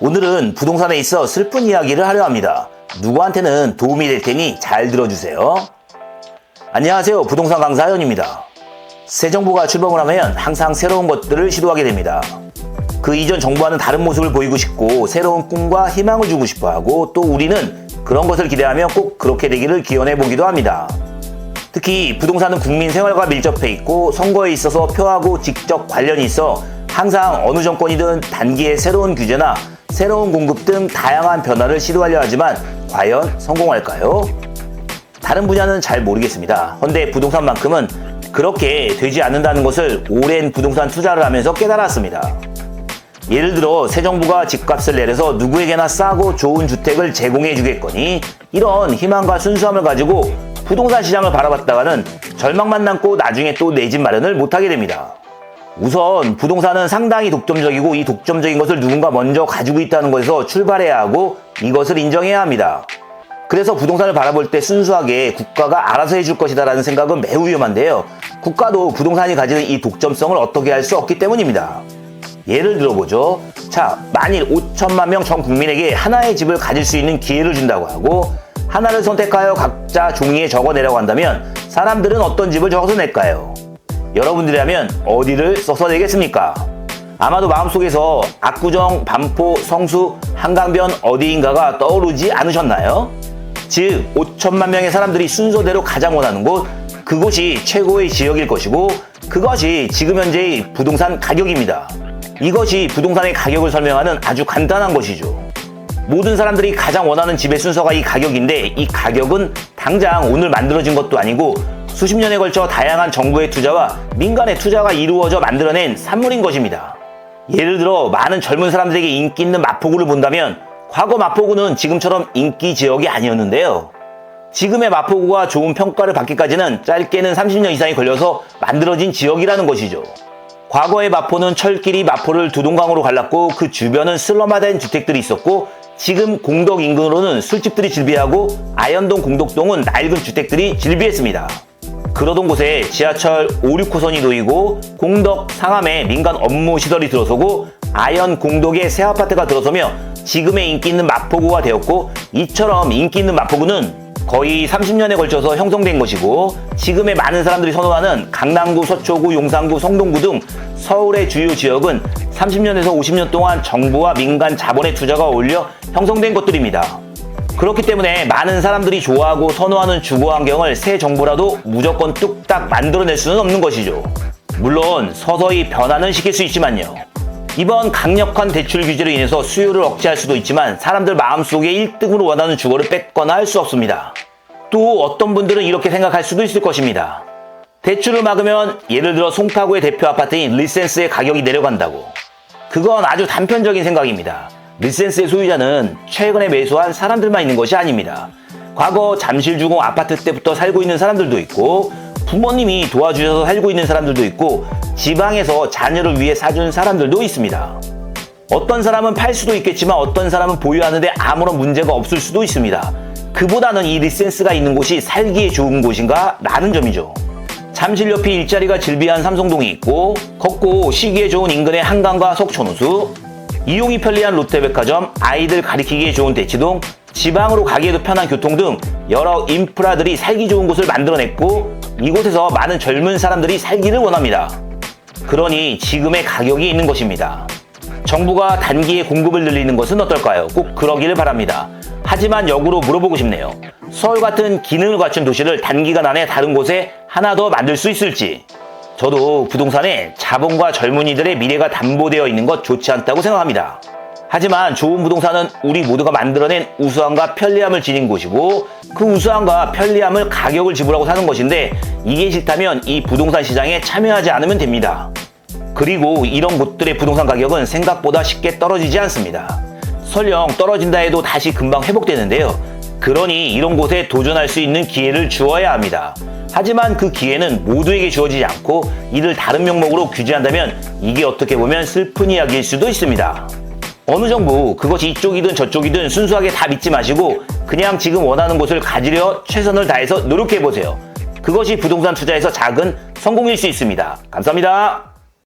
오늘은 부동산에 있어 슬픈 이야기를 하려 합니다. 누구한테는 도움이 될 테니 잘 들어주세요. 안녕하세요. 부동산 강사 하연입니다. 새 정부가 출범을 하면 항상 새로운 것들을 시도하게 됩니다. 그 이전 정부와는 다른 모습을 보이고 싶고 새로운 꿈과 희망을 주고 싶어 하고 또 우리는 그런 것을 기대하며 꼭 그렇게 되기를 기원해 보기도 합니다. 특히 부동산은 국민 생활과 밀접해 있고 선거에 있어서 표하고 직접 관련이 있어 항상 어느 정권이든 단기에 새로운 규제나 새로운 공급 등 다양한 변화를 시도하려 하지만 과연 성공할까요? 다른 분야는 잘 모르겠습니다. 헌데 부동산만큼은 그렇게 되지 않는다는 것을 오랜 부동산 투자를 하면서 깨달았습니다. 예를 들어 새 정부가 집값을 내려서 누구에게나 싸고 좋은 주택을 제공해 주겠거니 이런 희망과 순수함을 가지고 부동산 시장을 바라봤다가는 절망만 남고 나중에 또 내 집 마련을 못하게 됩니다. 우선 부동산은 상당히 독점적이고 이 독점적인 것을 누군가 먼저 가지고 있다는 것에서 출발해야 하고 이것을 인정해야 합니다. 그래서 부동산을 바라볼 때 순수하게 국가가 알아서 해줄 것이다라는 생각은 매우 위험한데요. 국가도 부동산이 가지는 이 독점성을 어떻게 할 수 없기 때문입니다. 예를 들어보죠. 자, 만일 5천만 명 전 국민에게 하나의 집을 가질 수 있는 기회를 준다고 하고 하나를 선택하여 각자 종이에 적어내라고 한다면 사람들은 어떤 집을 적어서 낼까요? 여러분들이라면 어디를 써서 내겠습니까? 아마도 마음속에서 압구정, 반포, 성수, 한강변 어디인가가 떠오르지 않으셨나요? 즉 5천만 명의 사람들이 순서대로 가장 원하는 곳 그곳이 최고의 지역일 것이고 그것이 지금 현재의 부동산 가격입니다. 이것이 부동산의 가격을 설명하는 아주 간단한 것이죠. 모든 사람들이 가장 원하는 집의 순서가 이 가격인데 이 가격은 당장 오늘 만들어진 것도 아니고 수십 년에 걸쳐 다양한 정부의 투자와 민간의 투자가 이루어져 만들어낸 산물인 것입니다. 예를 들어 많은 젊은 사람들에게 인기 있는 마포구를 본다면 과거 마포구는 지금처럼 인기 지역이 아니었는데요. 지금의 마포구가 좋은 평가를 받기까지는 짧게는 30년 이상이 걸려서 만들어진 지역이라는 것이죠. 과거의 마포는 철길이 마포를 두동강으로 갈랐고 그 주변은 슬럼화된 주택들이 있었고 지금 공덕 인근으로는 술집들이 질비하고 아현동 공덕동은 낡은 주택들이 질비했습니다. 그러던 곳에 지하철 5, 6호선이 놓이고 공덕, 상암에 민간 업무 시설이 들어서고 아현, 공덕에 새 아파트가 들어서며 지금의 인기 있는 마포구가 되었고 이처럼 인기 있는 마포구는 거의 30년에 걸쳐서 형성된 것이고 지금의 많은 사람들이 선호하는 강남구, 서초구, 용산구, 성동구 등 서울의 주요 지역은 30년에서 50년 동안 정부와 민간 자본의 투자가 어울려 형성된 것들입니다. 그렇기 때문에 많은 사람들이 좋아하고 선호하는 주거 환경을 새 정부라도 무조건 뚝딱 만들어낼 수는 없는 것이죠. 물론 서서히 변화는 시킬 수 있지만요. 이번 강력한 대출 규제로 인해서 수요를 억제할 수도 있지만 사람들 마음속에 1등으로 원하는 주거를 뺏거나 할 수 없습니다. 또 어떤 분들은 이렇게 생각할 수도 있을 것입니다. 대출을 막으면 예를 들어 송파구의 대표 아파트인 리센스의 가격이 내려간다고. 그건 아주 단편적인 생각입니다. 리센스의 소유자는 최근에 매수한 사람들만 있는 것이 아닙니다. 과거 잠실주공 아파트 때부터 살고 있는 사람들도 있고 부모님이 도와주셔서 살고 있는 사람들도 있고 지방에서 자녀를 위해 사준 사람들도 있습니다. 어떤 사람은 팔 수도 있겠지만 어떤 사람은 보유하는데 아무런 문제가 없을 수도 있습니다. 그보다는 이 리센스가 있는 곳이 살기에 좋은 곳인가 라는 점이죠. 잠실 옆이 일자리가 질비한 삼성동이 있고 걷고 쉬기에 좋은 인근의 한강과 석촌호수 이용이 편리한 롯데백화점 아이들 가리키기에 좋은 대치동 지방으로 가기에도 편한 교통 등 여러 인프라들이 살기 좋은 곳을 만들어냈고 이곳에서 많은 젊은 사람들이 살기를 원합니다. 그러니 지금의 가격이 있는 것입니다. 정부가 단기에 공급을 늘리는 것은 어떨까요? 꼭 그러기를 바랍니다. 하지만 역으로 물어보고 싶네요. 서울 같은 기능을 갖춘 도시를 단기간 안에 다른 곳에 하나 더 만들 수 있을지. 저도 부동산에 자본과 젊은이들의 미래가 담보되어 있는 것 좋지 않다고 생각합니다. 하지만 좋은 부동산은 우리 모두가 만들어낸 우수함과 편리함을 지닌 곳이고 그 우수함과 편리함을 가격을 지불하고 사는 것인데 이게 싫다면 이 부동산 시장에 참여하지 않으면 됩니다. 그리고 이런 곳들의 부동산 가격은 생각보다 쉽게 떨어지지 않습니다. 설령 떨어진다 해도 다시 금방 회복되는데요. 그러니 이런 곳에 도전할 수 있는 기회를 주어야 합니다. 하지만 그 기회는 모두에게 주어지지 않고 이를 다른 명목으로 규제한다면 이게 어떻게 보면 슬픈 이야기일 수도 있습니다. 어느 정부 그것이 이쪽이든 저쪽이든 순수하게 다 믿지 마시고 그냥 지금 원하는 곳을 가지려 최선을 다해서 노력해 보세요. 그것이 부동산 투자에서 작은 성공일 수 있습니다. 감사합니다.